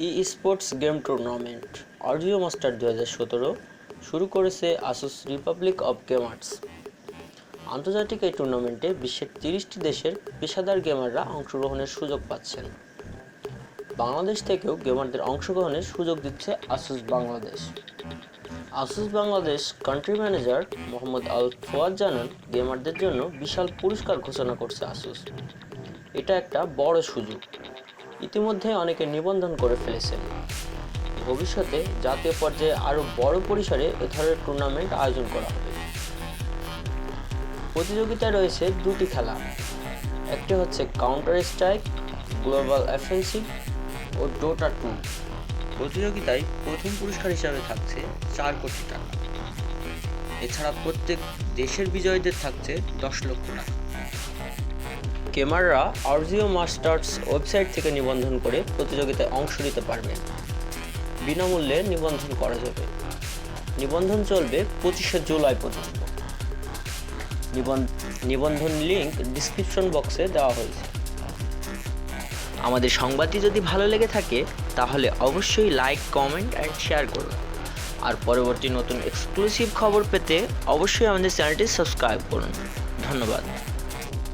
Esports game tournament audio master দু সতেরো শুরু করেছে আসুস রিপাবলিক অফ গেমার্স আন্তর্জাতিক এই টুর্নামেন্টে বিশ্বের তিরিশটি দেশের পেশাদার গেমাররা অংশগ্রহণের সুযোগ পাচ্ছেন। বাংলাদেশ থেকেও গেমারদের অংশগ্রহণের সুযোগ দিচ্ছে Asus Bangladesh. Asus Bangladesh country manager Mohammad Al Foad জানান, গেমারদের জন্য বিশাল পুরস্কার ঘোষণা করছে আসুস। এটা একটা বড় সুযোগ। ইতিমধ্যে অনেকে নিবন্ধন করে ফেলেছেন। ভবিষ্যতে জাতীয় পর্যায়ে আরও বড় পরিসরে এ ধরনের টুর্নামেন্ট আয়োজন করা হবে। প্রতিযোগিতায় রয়েছে দুটি খেলা। একটি হচ্ছে কাউন্টার স্ট্রাইক গ্লোবাল অফেন্সিভ ও ডোটা টু প্রতিযোগিতায় প্রথম পুরস্কার হিসাবে থাকছে চার কোটি টাকা। এছাড়া প্রত্যেক দেশের বিজয়ীদের থাকছে দশ লক্ষ টাকা। গেমাররা আরজিও মাস্টার্স ওয়েবসাইট থেকে নিবন্ধন করে প্রতিযোগিতায় অংশ নিতে পারবেন বিনামূল্যে নিবন্ধন করা যাবে। নিবন্ধন চলবে পঁচিশে জুলাই পর্যন্ত। নিবন্ধন লিংক ডিসক্রিপশন বক্সে দেওয়া হয়েছে। আমাদের সংবাদটি যদি ভালো লেগে থাকে, তাহলে অবশ্যই লাইক, কমেন্ট অ্যান্ড শেয়ার করুন। আর পরবর্তী নতুন এক্সক্লুসিভ খবর পেতে অবশ্যই আমাদের চ্যানেলটি সাবস্ক্রাইব করুন। ধন্যবাদ।